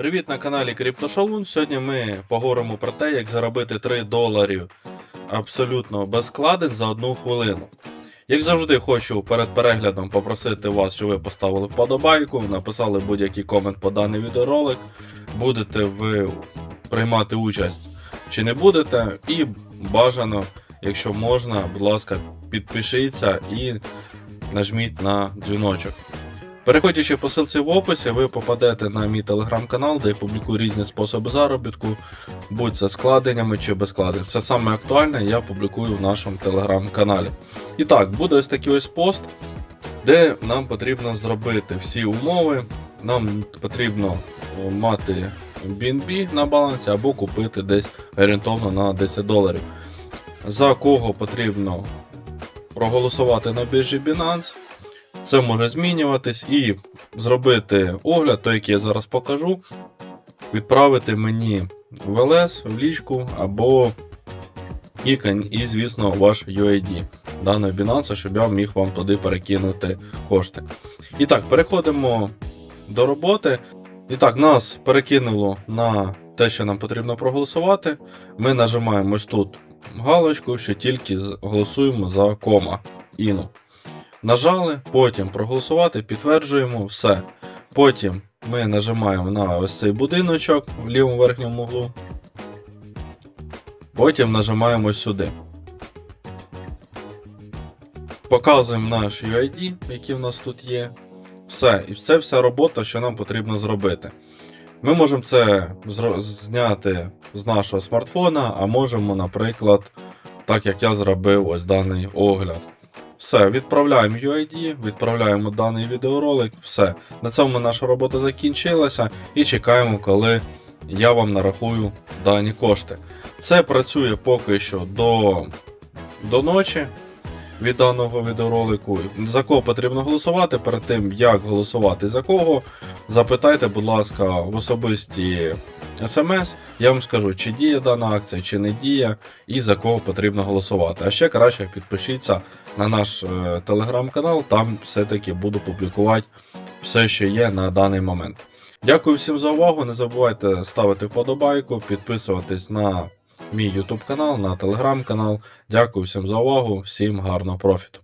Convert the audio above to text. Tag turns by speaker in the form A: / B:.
A: Привіт на каналі CryptoShaloon. Сьогодні ми поговоримо про те, як заробити 3 доларів абсолютно без складень за одну хвилину. Як завжди, хочу перед переглядом попросити вас, щоб ви поставили вподобайку, написали будь-який комент по даний відеоролик. Будете ви приймати участь чи не будете, і бажано, якщо можна, будь ласка, підпишіться і нажміть на дзвіночок. Переходячи по ссылці в описі, ви попадете на мій телеграм-канал, де я публікую різні способи заробітку, будь це складеннями чи без складень. Це саме актуальне, я публікую в нашому телеграм-каналі. І так, буде ось такий ось пост, де нам потрібно зробити всі умови. Нам потрібно мати BNB на балансі або купити десь орієнтовно на 10 доларів. За кого потрібно проголосувати на біржі Binance. Це може змінюватись і зробити огляд, той, який я зараз покажу, відправити мені в ЛС, в лічку або і, кон- і звісно, ваш UID даної Binance, щоб я міг вам туди перекинути кошти. І так, переходимо до роботи. І так, нас перекинуло на те, що нам потрібно проголосувати. Ми нажимаємо ось тут галочку, що тільки голосуємо за кома іну. Нажали, потім проголосувати, підтверджуємо, все. Потім ми нажимаємо на ось цей будиночок в лівому верхньому углу. Потім нажимаємо сюди. Показуємо наш UID, який в нас тут є. Все. І це вся робота, що нам потрібно зробити. Ми можемо це зняти з нашого смартфона, а можемо, наприклад, так як я зробив ось даний огляд. Все, відправляємо UID, відправляємо даний відеоролик, все. На цьому наша робота закінчилася і чекаємо, коли я вам нарахую дані кошти. Це працює поки що до, до ночі від даного відеоролику. За кого потрібно голосувати, перед тим як голосувати за кого, запитайте, будь ласка, в особисті смс. Я вам скажу, чи діє дана акція, чи не діє, і за кого потрібно голосувати. А ще краще підпишіться на наш е, телеграм-канал, там все-таки буду публікувати все, що є на даний момент. Дякую всім за увагу. Не забувайте ставити вподобайку, підписуватись на мій YouTube канал, на телеграм канал. Дякую всім за увагу, всім гарного профіту.